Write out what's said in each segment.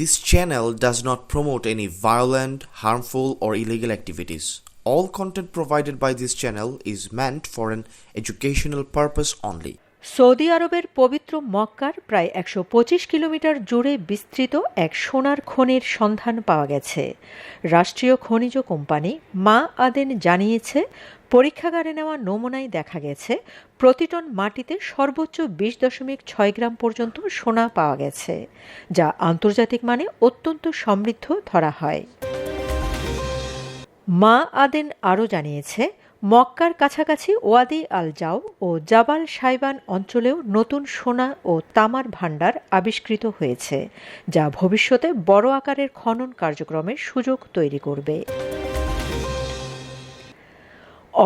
This channel does not promote any violent, harmful, or illegal activities. All content provided by this channel is meant for an educational purpose only. Saudi আরবের পবিত্র মক্কার প্রায় একশো পঁচিশ kilometre জুড়ে বিস্তৃত এক সোনার খনির সন্ধান পাওয়া গেছে রাষ্ট্রীয় খনিজ কোম্পানি মা আদেন জানিয়েছে পরীক্ষাগারে নেওয়া নমুনায় দেখা গেছে, প্রতি টন মাটিতে সর্বোচ্চ বিশ দশমিক ছয় গ্রাম পর্যন্ত সোনা পাওয়া গেছে, যা আন্তর্জাতিক মানে অত্যন্ত সমৃদ্ধ ধরা হয়। মা আদেন আরও জানিয়েছে, মক্কার কাছাকাছি ওয়াদি আল জাও ও জাবাল সাইবান অঞ্চলেও নতুন সোনা ও তামার ভাণ্ডার আবিষ্কৃত হয়েছে, যা ভবিষ্যতে বড় আকারের খনন কার্যক্রমের সুযোগ তৈরি করবে।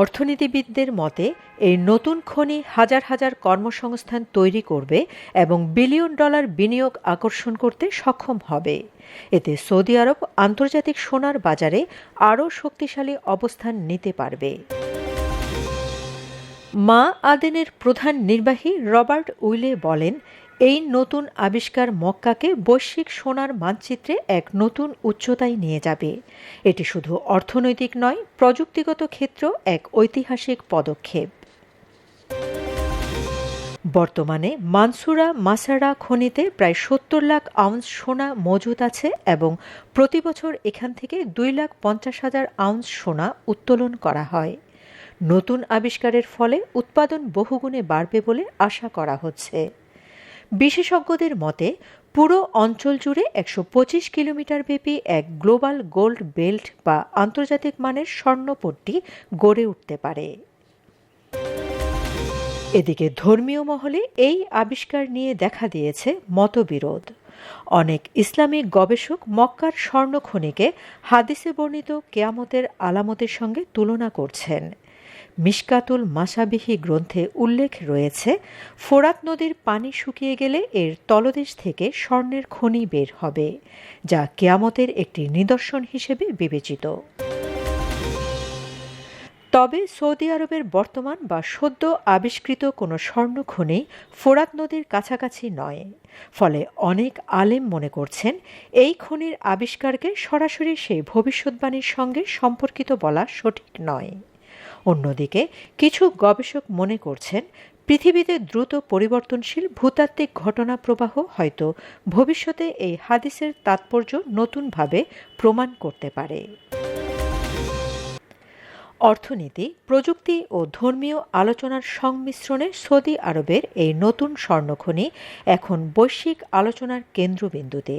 অর্থনীতিবিদদের মতে, এই নতুন খনি হাজার হাজার কর্মসংস্থান তৈরি করবে এবং বিলিয়ন ডলার বিনিয়োগ আকর্ষণ করতে সক্ষম হবে। এতে সৌদি আরব আন্তর্জাতিক সোনার বাজারে আরও শক্তিশালী অবস্থান নিতে পারবে। মা আদেনের প্রধান নির্বাহী রবার্ট উইলে বলেন এই নতুন আবিষ্কার মক্কাকে বৈশ্বিক সোনার মানচিত্রে এক নতুন উচ্চতায় নিয়ে যাবে। এটি শুধু অর্থনৈতিক নয়, প্রযুক্তিগত ক্ষেত্র এক ঐতিহাসিক পদক্ষেপ। বর্তমানে মানসুরা মাসারা খনিতে প্রায় সত্তর লাখ আউন্স সোনা মজুদ আছে এবং প্রতি বছর এখান থেকে দুই লাখ পঞ্চাশ হাজার আউন্স সোনা উত্তোলন করা হয়। নতুন আবিষ্কারের ফলে উৎপাদন বহুগুণে বাড়বে বলে আশা করা হচ্ছে। বিশেষজ্ঞদের মতে, পুরো অঞ্চল জুড়ে একশো পঁচিশ কিলোমিটার ব্যাপী এক গ্লোবাল গোল্ড বেল্ট বা আন্তর্জাতিক মানের স্বর্ণপট্টি গড়ে উঠতে পারে। এদিকে ধর্মীয় মহলে এই আবিষ্কার নিয়ে দেখা দিয়েছে মতবিরোধ। অনেক ইসলামিক গবেষক মক্কার স্বর্ণখনিকে হাদিসে বর্ণিত কেয়ামতের আলামতের সঙ্গে তুলনা করছেন। মিশকাতুল মাসাবিহি গ্রন্থে উল্লেখ রয়েছে, ফোরাত নদীর পানি শুকিয়ে গেলে এর তলদেশ থেকে স্বর্ণের খনি বের হবে, যা কেয়ামতের একটি নিদর্শন হিসেবে বিবেচিত। তবে সৌদি আরবের বর্তমান বা সদ্য আবিষ্কৃত কোনো স্বর্ণ খনি ফোরাত নদীর কাছাকাছি নয়। ফলে অনেক আলেম মনে করছেন, এই খনির আবিষ্কারকে সরাসরি সেই ভবিষ্যৎবাণীর সঙ্গে সম্পর্কিত বলা সঠিক নয়। অন্যদিকে, কিছু গবেষক মনে করছেন, পৃথিবীতে দ্রুত পরিবর্তনশীল ভূতাত্ত্বিক ঘটনা প্রবাহ হয়তো ভবিষ্যতে এই হাদিসের তাৎপর্য নতুনভাবে প্রমাণ করতে পারে। অর্থনীতি, প্রযুক্তি ও ধর্মীয় আলোচনার সংমিশ্রণে সৌদি আরবের এই নতুন স্বর্ণখনি এখন বৈশ্বিক আলোচনার কেন্দ্রবিন্দুতে।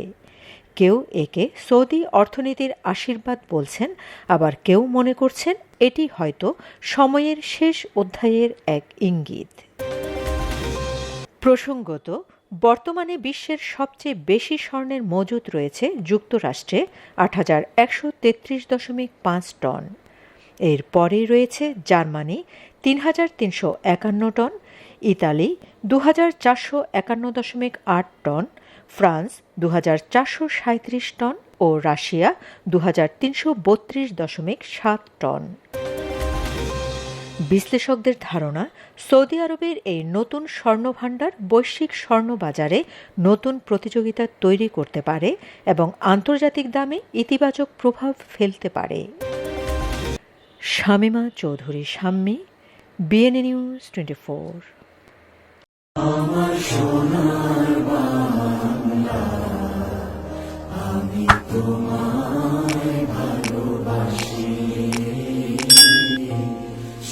কেউ একে সৌদি অর্থনীতির আশীর্বাদ বলছেন, আবার কেউ মনে করছেন এটি হয়তো সময়ের শেষ অধ্যায়ের এক ইঙ্গিত। প্রসঙ্গত, বর্তমানে বিশ্বের সবচেয়ে বেশি স্বর্ণের মজুদ রয়েছে যুক্তরাষ্ট্রে আট হাজার একশো তেত্রিশ দশমিক পাঁচ টন। এর পরে রয়েছে জার্মানি, তিন হাজার তিনশো একান্ন টন, ইতালি দু হাজার চারশো একান্ন দশমিক আট টন, ফ্রান্স দু হাজার চারশো সাঁত্রিশ টন ও রাশিয়া দু হাজার তিনশো বত্রিশ দশমিক সাত টন। বিশ্লেষকদের ধারণা, সৌদি আরবের এই নতুন স্বর্ণভাণ্ডার বৈশ্বিক স্বর্ণ বাজারে নতুন প্রতিযোগিতা তৈরি করতে পারে এবং আন্তর্জাতিক দামে ইতিবাচক প্রভাব ফেলতে পারে। Shamima Chowdhury, Shammi, BNA news twenty four. আমার সোনার বাংলা আমি তোমার